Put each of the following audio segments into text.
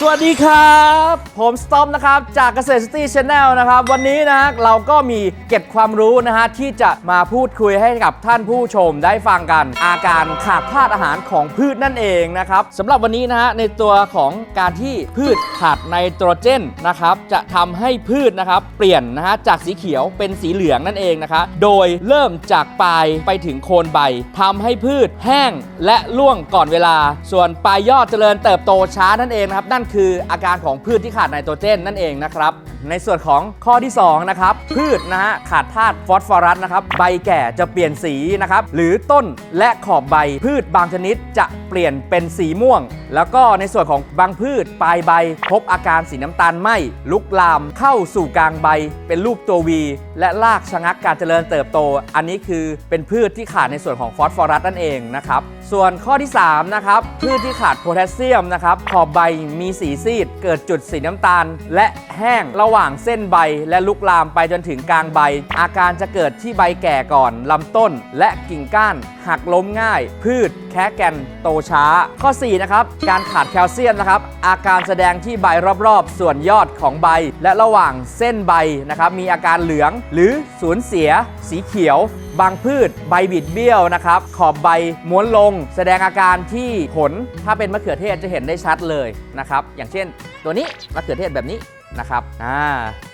สวัสดีครับ ผมสตอมนะครับ จากเกษตรซิตี้ชาแนลนะครับ วันนี้นะเราก็มีเก็บความรู้นะฮะ ที่จะมาพูดคุยให้กับท่านผู้ชมได้ฟังกัน อาการขาดธาตุอาหารของพืชนั่นเองนะครับสำหรับวันนี้นะฮะ ในตัวของการที่พืชขาดไนโตรเจนนะครับ จะทำให้พืชนะครับ เปลี่ยนนะฮะ จากสีเขียวเป็นสีเหลืองนั่นเองนะคะโดยเริ่มจากปลายไปถึงโคนใบทำให้พืชแห้งและร่วงก่อนเวลา ส่วนปลายยอดเจริญเติบโตช้านั่นเองนะครับนั่นคืออาการของพืชที่ขาดไนโตรเจนนั่นเองนะครับในส่วนของข้อที่2นะครับพืชนะฮะขาดธาตุฟอสฟอรัสนะครับใบแก่จะเปลี่ยนสีนะครับหรือต้นและขอบใบพืชบางชนิดจะเปลี่ยนเป็นสีม่วง แล้วก็ในส่วนของบางพืชปลายใบ พบอาการสีน้ำตาลไหมลุกลามเข้าสู่กลางใบ เป็นรูปตัววี และรากชะงักการเจริญเติบโต อันนี้คือเป็นพืชที่ขาดในส่วนของฟอสฟอรัสนั่นเองนะครับส่วนข้อที่3นะครับพืชที่ขาดโพแทสเซียมนะครับขอบใบมีสีซีด เกิดจุดสีน้ำตาล และแห้งระหว่างเส้นใบและลุกลามไปจนถึงกลางใบ อาการจะเกิดที่ใบแก่ก่อนลำต้นและกิ่งก้าน หักล้มง่าย พืช แค่แกนโตช้า ข้อ 4 นะครับ การขาดแคลเซียมนะครับ อาการแสดงที่ใบรอบๆ ส่วนยอดของใบ และระหว่างเส้นใบนะครับมีอาการเหลืองหรือสูญเสีย สีเขียว บางพืช ใบบิดเบี้ยวนะครับขอบใบม้วนลง แสดงอาการที่ผลถ้าเป็นมะเขือเทศจะเห็นได้ชัดเลยนะครับอย่างเช่น ตัวนี้มะเขือเทศแบบนี้ นะครับอ่า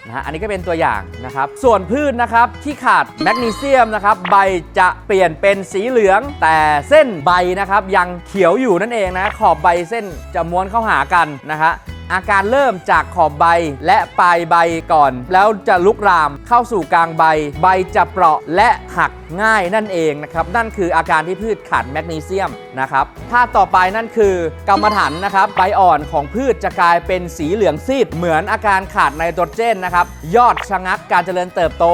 นะฮะอันนี้ก็เป็นตัวอย่างนะครับ ส่วนพืชนะครับที่ขาดแมกนีเซียมนะครับใบจะเปลี่ยนเป็นสีเหลือง แต่เส้นใบนะครับยังเขียวอยู่นั่นเองนะขอบใบเส้นจะม้วนเข้าหากันนะฮะ อาการเริ่มจากขอบใบและปลายใบก่อน แล้วจะลุกรามเข้าสู่กลางใบ ใบจะเปราะและหักง่ายนั่นเองนะครับนั่นคืออาการที่พืชขาดแมกนีเซียมนะครับถ้าต่อไปนั่นคือกรรมฐานนะครับใบอ่อนของพืชจะกลายเป็นสีเหลืองซีดเหมือนอาการขาดไนโตรเจนนะครับยอดชะงักการเจริญเติบโต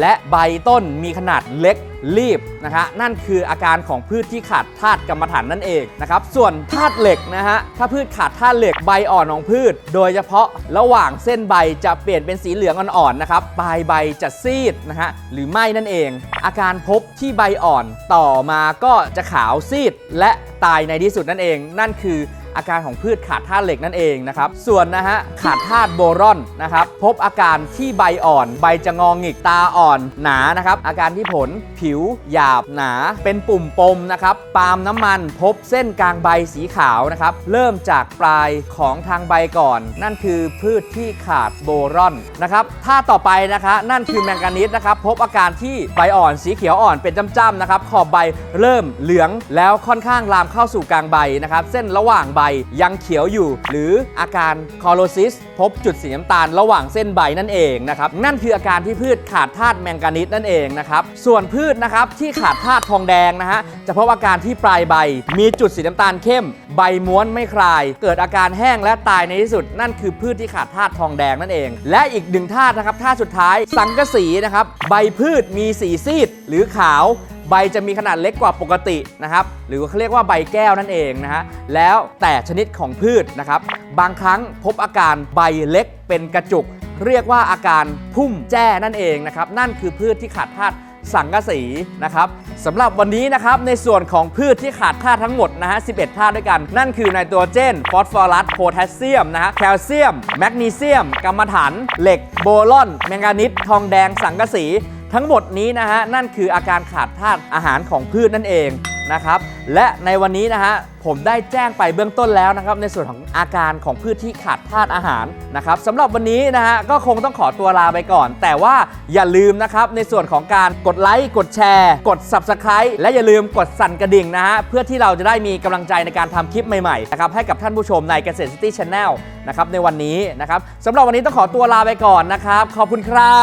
และใบต้นมีขนาดเล็กรีบนะฮะนั่นคืออาการของพืชที่ขาดธาตุกรรมฐานนั่นเองนะครับส่วนธาตุเหล็กนะฮะถ้าพืชขาดธาตุเหล็กใบอ่อนของพืช โดยเฉพาะระหว่างเส้นใบจะเปลี่ยนเป็นสีเหลืองอ่อนๆนะครับปลายใบจะซีดนะฮะหรือไม่นั่นเอง อาการพบที่ใบอ่อนต่อมาก็จะขาวซีดและตายในที่สุดนั่นเอง นั่นคือ อาการของพืชขาดธาตุเหล็กนั่นเองนะครับส่วนนะฮะขาดธาตุโบรอนนะครับพบอาการที่ใบอ่อน ใบจะงองหงิกตาอ่อนหนานะครับอาการที่ผลผิวหยาบหนา เป็นปุ่มปมนะครับปาล์มน้ำมันพบเส้นกลางใบสีขาวนะครับเริ่มจากปลายของทางใบก่อน นั่นคือพืชที่ขาดโบรอนนะครับถ้าต่อไปนะคะนั่นคือแมงกานีสนะครับพบอาการที่ใบอ่อนสีเขียวอ่อนเป็นจ้ำๆนะครับขอบใบเริ่มเหลืองแล้วค่อนข้างลามเข้าสู่กลางใบนะครับเส้นระหว่างใบยังเขียวอยู่ หรืออาการคอโลซิส พบจุดสีน้ำตาลระหว่างเส้นใบนั่นเองนะครับนั่นคืออาการที่พืชขาดธาตุแมงกานีสนั่นเองนะครับส่วนพืชนะครับที่ขาดธาตุทองแดงนะฮะจะพบอาการที่ปลายใบ มีจุดสีน้ำตาลเข้ม ใบม้วนไม่คลาย เกิดอาการแห้งและตายในที่สุด นั่นคือพืชที่ขาดธาตุทองแดงนั่นเอง และอีกหนึ่งธาตุนะครับธาตุสุดท้ายสังกะสีนะครับใบพืชมีสีซีดหรือขาว ใบจะมีขนาดเล็กกว่าปกตินะครับ หรือเขาเรียกว่าใบแก้วนั่นเองนะฮะ แล้วแต่ชนิดของพืชนะครับ บางครั้งพบอาการใบเล็กเป็นกระจุก เรียกว่าอาการพุ่มแจ้นั่นเองนะครับ นั่นคือพืชที่ขาดธาตุสังกะสีนะครับสำหรับวันนี้นะครับในส่วนของพืชที่ขาดธาตุทั้งหมดนะฮะ 11 ธาตุด้วยกัน นั่นคือไนโตรเจน ฟอสฟอรัส โพแทสเซียมนะฮะ แคลเซียม แมกนีเซียมกัมมันถัน เหล็ก โบรอน แมงกานิส ทองแดง สังกะสี ทั้งหมดนี้นะฮะนั่นคืออาการขาดธาตุอาหารของพืชนั่นเองนะครับและในวันนี้นะฮะผมได้แจ้งไปเบื้องต้นแล้วนะครับในส่วนของอาการของพืชที่ขาดธาตุอาหารนะครับสำหรับวันนี้นะฮะก็คงต้องขอตัวลาไปก่อน แต่ว่าอย่าลืมนะครับในส่วนของการกดไลค์กดแชร์ กด Subscribe และอย่าลืมกดสั่นกระดิ่งนะฮะเพื่อที่เราจะได้มีกำลังใจในการทำคลิปใหม่ๆนะครับให้กับท่านผู้ชมในเกษตรซิตี้ชาแนลนะครับในวันนี้นะครับสำหรับวันนี้ต้องขอตัวลาไปก่อนนะครับขอบคุณครั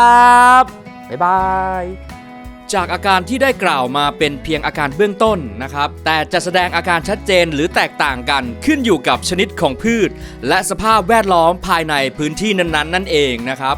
บ บ๊ายบายจากอาการที่ได้กล่าวมาเป็นเพียงอาการเบื้องต้นนะครับ แต่จะแสดงอาการชัดเจนหรือแตกต่างกันขึ้นอยู่กับชนิดของพืช และสภาพแวดล้อมภายในพื้นที่นั้นๆ นั่นเองนะครับ